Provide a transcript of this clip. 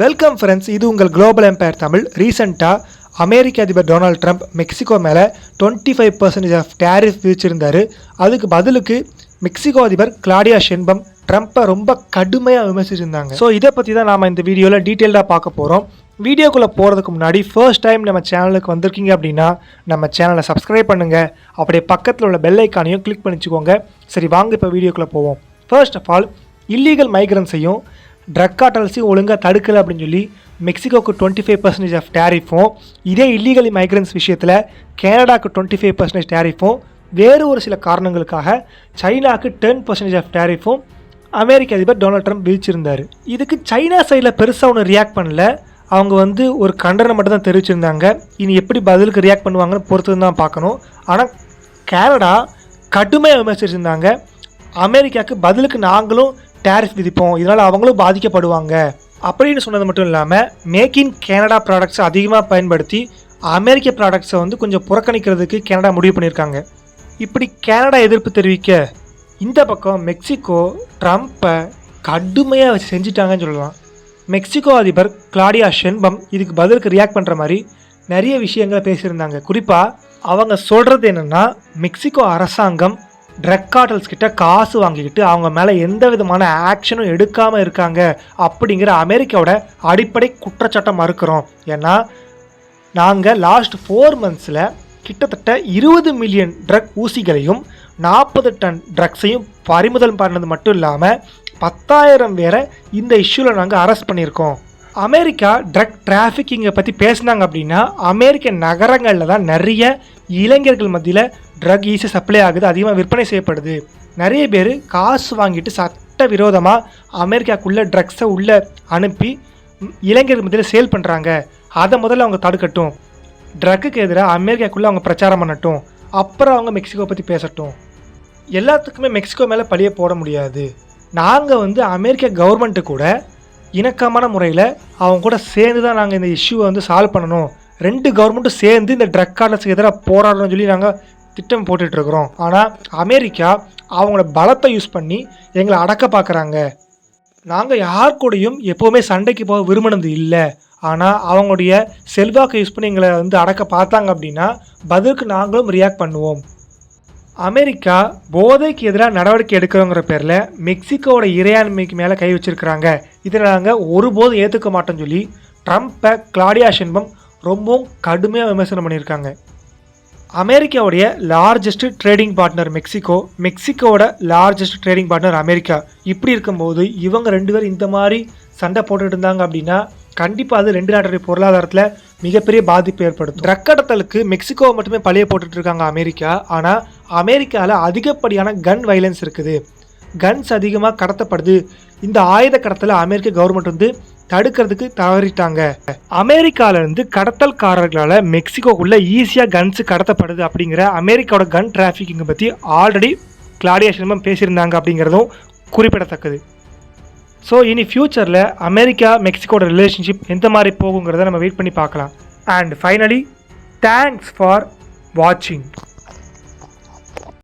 Welcome friends இது உங்கள் global empire Tamil. ரீசெண்டாக அமெரிக்க அதிபர் டொனால்ட் ட்ரம்ப் மெக்சிகோ மேலே twenty five percentage of tariff விதிச்சிருந்தார். அதுக்கு பதிலுக்கு மெக்சிகோ அதிபர் கிளாடியா ஷென்பம் ட்ரம்ப்பை ரொம்ப கடுமையாக விமர்சிச்சிருந்தாங்க. ஸோ இதை பற்றி தான் நாம் இந்த வீடியோவில் டீட்டெயில்டாக பார்க்க போகிறோம் வீடியோக்குள்ளே போகிறதுக்கு முன்னாடி ஃபர்ஸ்ட் டைம் நம்ம சேனலுக்கு வந்திருக்கீங்க அப்படின்னா நம்ம சேனலை சப்ஸ்கிரைப் பண்ணுங்கள் அப்படியே பக்கத்தில் உள்ள பெல் ஐக்கானையும் கிளிக் பண்ணிச்சுக்கோங்க. சரி வாங்க இப்போ வீடியோக்குள்ளே போவோம். ஃபர்ஸ்ட் ஆஃப் ஆல் இல்லீகல் மைக்ரன்ஸையும் ட்ரக் காட்டல்ஸையும் ஒழுங்காக தடுக்கலை அப்படின்னு சொல்லி மெக்சிகோக்கு டுவெண்ட்டி ஃபைவ் பர்சன்டேஜ் ஆஃப் டேரிஃபும் இதே இல்லீகல் மைக்ரன்ஸ் விஷயத்தில் கேனடாக்கு டுவெண்ட்டி ஃபைவ் பர்சன்டேஜ் டேரிஃபும் வேறு ஒரு சில காரணங்களுக்காக சைனாக்கு டென் பர்சன்டேஜ் ஆஃப் டேரிஃபும் அமெரிக்க அதிபர் டொனால்ட் ட்ரம்ப் விதிச்சிருந்தார் இதுக்கு சைனா சைடில் பெருசாக ஒன்று ரியாக்ட் பண்ணல. அவங்க வந்து ஒரு கண்டனம் மட்டும் தான் தெரிவிச்சிருந்தாங்க. இனி எப்படி பதிலுக்கு ரியாக்ட் பண்ணுவாங்கன்னு பொறுத்து தான் பார்க்கணும். ஆனால் கேனடா கடுமையாக விமர்சிச்சிருந்தாங்க. அமெரிக்காவுக்கு பதிலுக்கு நாங்களும் டேரிஃப் விதிப்போம். இதனால் அவங்களும் பாதிக்கப்படுவாங்க. அப்படின்னு சொன்னது மட்டும் இல்லாமல் மேக் இன் கேனடா ப்ராடக்ட்ஸை அதிகமாக பயன்படுத்தி அமெரிக்க ப்ராடக்ட்ஸை வந்து கொஞ்சம் புறக்கணிக்கிறதுக்கு கனடா முடிவு பண்ணியிருக்காங்க. இப்படி கனடா எதிர்ப்பு தெரிவிக்க இந்த பக்கம் மெக்சிகோ ட்ரம்ப்பை கடுமையாக செஞ்சுட்டாங்கன்னு சொல்லலாம். மெக்சிகோ அதிபர் கிளாடியா ஷென்பம் இதுக்கு பதிலுக்கு ரியாக்ட் பண்ணுற மாதிரி நிறைய விஷயங்களை பேசியிருந்தாங்க. குறிப்பாக அவங்க சொல்கிறது என்னென்னா மெக்சிகோ அரசாங்கம் ட்ரக் கார்டல்ஸ் கிட்ட காசு வாங்கிக்கிட்டு அவங்க மேலே எந்த விதமான ஆக்ஷனும் எடுக்காமல் இருக்காங்க அப்படிங்கிற அமெரிக்காவோட அடிப்படை குற்றச்சாட்டை மறுக்கிறோம். ஏன்னா நாங்கள் லாஸ்ட் ஃபோர் மந்த்ஸில் கிட்டத்தட்ட இருபது மில்லியன் ட்ரக் ஊசிகளையும் நாற்பது டன் ட்ரக்ஸையும் பறிமுதல் பண்ணது மட்டும் இல்லாமல் பத்தாயிரம் பேரை இந்த இஷ்யூவில் நாங்கள் அரெஸ்ட் பண்ணியிருக்கோம். அமெரிக்கா ட்ரக் டிராஃபிக்கிங்கை பற்றி பேசினாங்க அப்படின்னா அமெரிக்க நகரங்களில் தான் நிறைய இளைஞர்கள் மத்தியில் ட்ரக் ஈஸியாக சப்ளை ஆகுது அதிகமாக விற்பனை செய்யப்படுது. நிறைய பேர் காசு வாங்கிட்டு சட்ட விரோதமாக அமெரிக்காக்குள்ளே ட்ரக்ஸை உள்ளே அனுப்பி இளைஞர் இளைஞர்கள் மத்தியில் சேல் பண்ணுறாங்க அதை முதல்ல அவங்க தடுக்கட்டும். ட்ரக்குக்கு எதிராக அமெரிக்காக்குள்ளே அவங்க பிரச்சாரம் பண்ணட்டும். அப்புறம் அவங்க மெக்சிகோ பற்றி பேசட்டும். எல்லாத்துக்குமே மெக்சிகோ மேலே பழியை போட முடியாது. நாங்கள் வந்து அமெரிக்க கவர்மெண்ட்டு கூட இணக்கமான முறையில் அவங்க கூட சேர்ந்து தான் நாங்கள் இந்த இஷ்யூவை வந்து சால்வ் பண்ணணும். ரெண்டு கவர்மெண்ட்டும் சேர்ந்து இந்த ட்ரக் கார்டர்ஸுக்கு எதிராக போராடணும்னு சொல்லி நாங்கள் திட்டம் போட்டுட்ருக்குறோம். ஆனால் அமெரிக்கா அவங்களோட பலத்தை யூஸ் பண்ணி எங்களை அடக்க பார்க்குறாங்க நாங்கள் யார் கூடயும் எப்போவுமே சண்டைக்கு போக விரும்பினது இல்லை. ஆனால் அவங்களுடைய செல்வாக்கை யூஸ் பண்ணி எங்களை வந்து அடக்க பார்த்தாங்க அப்படின்னா பதிலுக்கு நாங்களும் ரியாக்ட் பண்ணுவோம். அமெரிக்கா போதைக்கு எதிராக நடவடிக்கை எடுக்கிறோங்கிற பேரில் மெக்சிகோட இறையாண்மைக்கு மேலே கை வச்சிருக்கிறாங்க. இதை நாங்கள் ஒருபோதும் ஏற்றுக்க மாட்டோம்னு சொல்லி ட்ரம்ப்பை கிளாடியா சென்பம் ரொம்பவும் கடுமையாக விமர்சனம் பண்ணியிருக்காங்க. அமெரிக்காவுடைய லார்ஜஸ்ட் ட்ரேடிங் பார்ட்னர் மெக்சிகோ. மெக்சிகோட லார்ஜஸ்ட் ட்ரேடிங் பார்ட்னர் அமெரிக்கா. இப்படி இருக்கும்போது இவங்க ரெண்டு பேரும் இந்த மாதிரி சண்டை போட்டுட்டு இருந்தாங்க அப்படின்னா கண்டிப்பாக அது ரெண்டு நாட்டுடைய பொருளாதாரத்தில் மிகப்பெரிய பாதிப்பு ஏற்படுத்தும். ட்ரக் கடத்தலுக்கு மட்டுமே பழைய போட்டுட்டு இருக்காங்க அமெரிக்கா. ஆனால் அமெரிக்காவில் அதிகப்படியான கன் வைலன்ஸ் இருக்குது. கன்ஸ் அதிகமாக கடத்தப்படுது. இந்த ஆயுத கடத்தலை அமெரிக்க கவர்மெண்ட் வந்து தடுக்கிறதுக்கு தவறிட்டாங்க. அமெரிக்கால இருந்து கடத்தல்காரர்களால் மெக்சிகோக்குள்ள ஈஸியாக கன்ஸ் கடத்தப்படுது அப்படிங்கிற அமெரிக்காவோட கன் டிராஃபிக்கிங்கை பற்றி ஆல்ரெடி கிளாடியா ஷெல்மன் பேசியிருந்தாங்க அப்படிங்கிறதும் குறிப்பிடத்தக்கது. ஸோ இனி ஃப்யூச்சரில் அமெரிக்கா மெக்சிகோட ரிலேஷன்ஷிப் எந்த மாதிரி போகுங்கிறத நம்ம வெயிட் பண்ணி பார்க்கலாம். அண்ட் ஃபைனலி தேங்க்ஸ் ஃபார் வாட்சிங்